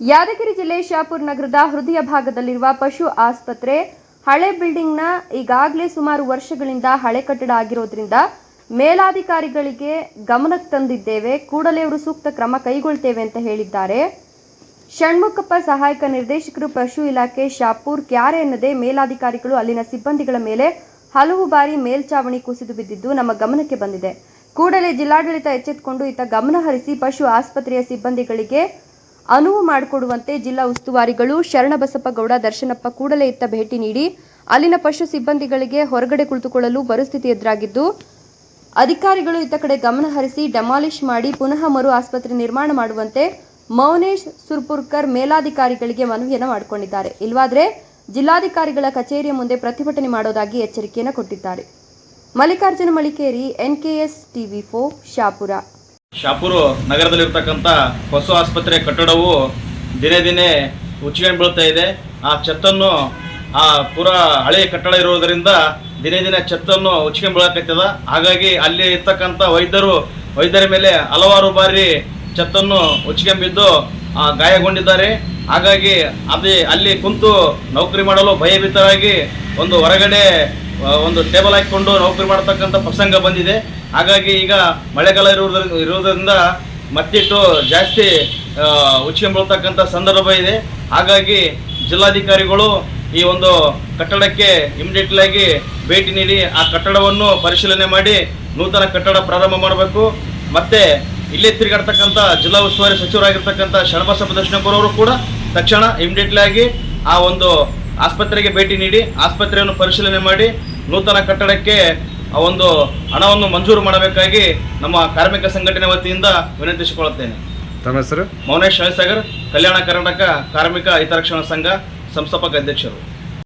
ಯಾದಗಿರಿ ಜಿಲ್ಲೆ ಶಾಪುರ್ ನಗರದ ಹೃದಯ ಭಾಗದಲ್ಲಿರುವ ಪಶು ಆಸ್ಪತ್ರೆ ಹಳೆ ಬಿಲ್ಡಿಂಗ್ನ ಈಗಾಗಲೇ ಸುಮಾರು ವರ್ಷಗಳಿಂದ ಹಳೆ ಕಟ್ಟಡ ಆಗಿರೋದ್ರಿಂದ ಮೇಲಾಧಿಕಾರಿಗಳಿಗೆ ಗಮನಕ್ಕೆ ತಂದಿದ್ದೇವೆ. ಕೂಡಲೇ ಅವರು ಸೂಕ್ತ ಕ್ರಮ ಕೈಗೊಳ್ತೇವೆ ಅಂತ ಹೇಳಿದ್ದಾರೆ. ಷಣ್ಮುಖಪ್ಪ ಸಹಾಯಕ ನಿರ್ದೇಶಕರು ಪಶು ಇಲಾಖೆ ಶಾಪುರ್ ಕ್ಯಾರೆ ಎನ್ನದೆ ಮೇಲಾಧಿಕಾರಿಗಳು ಅಲ್ಲಿನ ಸಿಬ್ಬಂದಿಗಳ ಮೇಲೆ ಹಲವು ಬಾರಿ ಮೇಲ್ಚಾವಣಿ ಕುಸಿದು ಬಿದ್ದಿದ್ದು ನಮ್ಮ ಗಮನಕ್ಕೆ ಬಂದಿದೆ. ಕೂಡಲೇ ಜಿಲ್ಲಾಡಳಿತ ಎಚ್ಚೆತ್ತುಕೊಂಡು ಇತ್ತ ಗಮನ ಹರಿಸಿ ಪಶು ಆಸ್ಪತ್ರೆಯ ಸಿಬ್ಬಂದಿಗಳಿಗೆ ಅನುವು ಮಾಡಿಕೊಡುವಂತೆ ಜಿಲ್ಲಾ ಉಸ್ತುವಾರಿಗಳು ಶರಣಬಸಪ್ಪ ಗೌಡ ದರ್ಶನಪ್ಪ ಕೂಡಲೇ ಇತ್ತ ಭೇಟಿ ನೀಡಿ ಅಲ್ಲಿನ ಪಶು ಸಿಬ್ಬಂದಿಗಳಿಗೆ ಹೊರಗಡೆ ಕುಳಿತುಕೊಳ್ಳಲು ಪರಿಸ್ಥಿತಿ ಎದುರಾಗಿದ್ದು, ಅಧಿಕಾರಿಗಳು ಇತ್ತ ಕಡೆ ಗಮನ ಹರಿಸಿ ಡೆಮಾಲಿಷ್ ಮಾಡಿ ಪುನಃ ಮರು ಆಸ್ಪತ್ರೆ ನಿರ್ಮಾಣ ಮಾಡುವಂತೆ ಮೌನೇಶ್ ಸುರ್ಪುರ್ಕರ್ ಮೇಲಾಧಿಕಾರಿಗಳಿಗೆ ಮನವಿಯನ್ನು ಮಾಡಿಕೊಂಡಿದ್ದಾರೆ. ಇಲ್ವಾದ್ರೆ ಜಿಲ್ಲಾಧಿಕಾರಿಗಳ ಕಚೇರಿಯ ಮುಂದೆ ಪ್ರತಿಭಟನೆ ಮಾಡೋದಾಗಿ ಎಚ್ಚರಿಕೆಯನ್ನು ಕೊಟ್ಟಿದ್ದಾರೆ. ಮಲ್ಲಿಕಾರ್ಜುನ ಮಳಿಕೇರಿ, ಎನ್ಕೆಎಸ್ ಟಿವಿ ಫೋ ಶಾಪುರ. ಶಾಪುರು ನಗರದಲ್ಲಿರ್ತಕ್ಕಂಥ ಪಶು ಆಸ್ಪತ್ರೆ ಕಟ್ಟಡವು ದಿನೇ ದಿನೇ ಉಚ್ಚಿಕೊಂಡು ಬೀಳ್ತಾ ಇದೆ. ಆ ಛತ್ತನ್ನು ಆ ಪುರ ಹಳೆಯ ಕಟ್ಟಡ ಇರುವುದರಿಂದ ದಿನೇ ದಿನೇ ಛತ್ತನ್ನು ಉಚ್ಚಿಕೊಂಡು ಬೀಳಕತ್ತದ. ಹಾಗಾಗಿ ಅಲ್ಲಿ ಇರ್ತಕ್ಕಂಥ ವೈದ್ಯರು ವೈದ್ಯರ ಮೇಲೆ ಹಲವಾರು ಬಾರಿ ಛತ್ತನ್ನು ಉಚ್ಕೊಂಬಿದ್ದು ಆ, ಗಾಯಗೊಂಡಿದ್ದಾರೆ. ಹಾಗಾಗಿ ಅದೇ ಅಲ್ಲಿ ಕುಂತು ನೌಕರಿ ಮಾಡಲು ಭಯಭೀತರಾಗಿ ಒಂದು ಹೊರಗಡೆ ಒಂದು ಟೇಬಲ್ ಹಾಕಿಕೊಂಡು ನೌಕರಿ ಮಾಡತಕ್ಕಂಥ ಪ್ರಸಂಗ ಬಂದಿದೆ. ಹಾಗಾಗಿ ಈಗ ಮಳೆಗಾಲ ಇರುವುದರ ಇರುವುದರಿಂದ ಮತ್ತಿಟ್ಟು ಜಾಸ್ತಿ ಉಚ್ಕೊಂಡ್ಬೀಳ್ತಕ್ಕಂಥ ಸಂದರ್ಭ ಇದೆ. ಹಾಗಾಗಿ ಜಿಲ್ಲಾಧಿಕಾರಿಗಳು ಈ ಒಂದು ಕಟ್ಟಡಕ್ಕೆ ಇಮಿಡಿಯೇಟ್ಲಾಗಿ ಭೇಟಿ ನೀಡಿ ಆ ಕಟ್ಟಡವನ್ನು ಪರಿಶೀಲನೆ ಮಾಡಿ ನೂತನ ಕಟ್ಟಡ ಪ್ರಾರಂಭ ಮಾಡಬೇಕು. ಮತ್ತು ಇಲ್ಲೇ ತಿರುಗಾಡ್ತಕ್ಕಂಥ ಜಿಲ್ಲಾ ಉಸ್ತುವಾರಿ ಸಚಿವರಾಗಿರ್ತಕ್ಕಂಥ ಶರಣಬಸಪ್ಪ ದರ್ಶನಪುರವರು ಕೂಡ ತಕ್ಷಣ ಇಮಿಡಿಯೇಟ್ಲಾಗಿ ಆ ಒಂದು ಆಸ್ಪತ್ರೆಗೆ ಭೇಟಿ ನೀಡಿ ಆಸ್ಪತ್ರೆಯನ್ನು ಪರಿಶೀಲನೆ ಮಾಡಿ ನೂತನ ಕಟ್ಟಡಕ್ಕೆ ಆ ಒಂದು ಹಣವನ್ನು ಮಂಜೂರು ಮಾಡಬೇಕಾಗಿ ನಮ್ಮ ಕಾರ್ಮಿಕ ಸಂಘಟನೆ ವತಿಯಿಂದ ವಿನಂತಿಸಿಕೊಳ್ಳುತ್ತೇನೆ. ತಮ್ಮ ಹೆಸರು? ಮೌನೇಶ್ ಹಳಸಾಗರ್ ಕಲ್ಯಾಣ ಕರ್ನಾಟಕ ಕಾರ್ಮಿಕ ಹಿತರಕ್ಷಣಾ ಸಂಘ ಸಂಸ್ಥಾಪಕ ಅಧ್ಯಕ್ಷರು.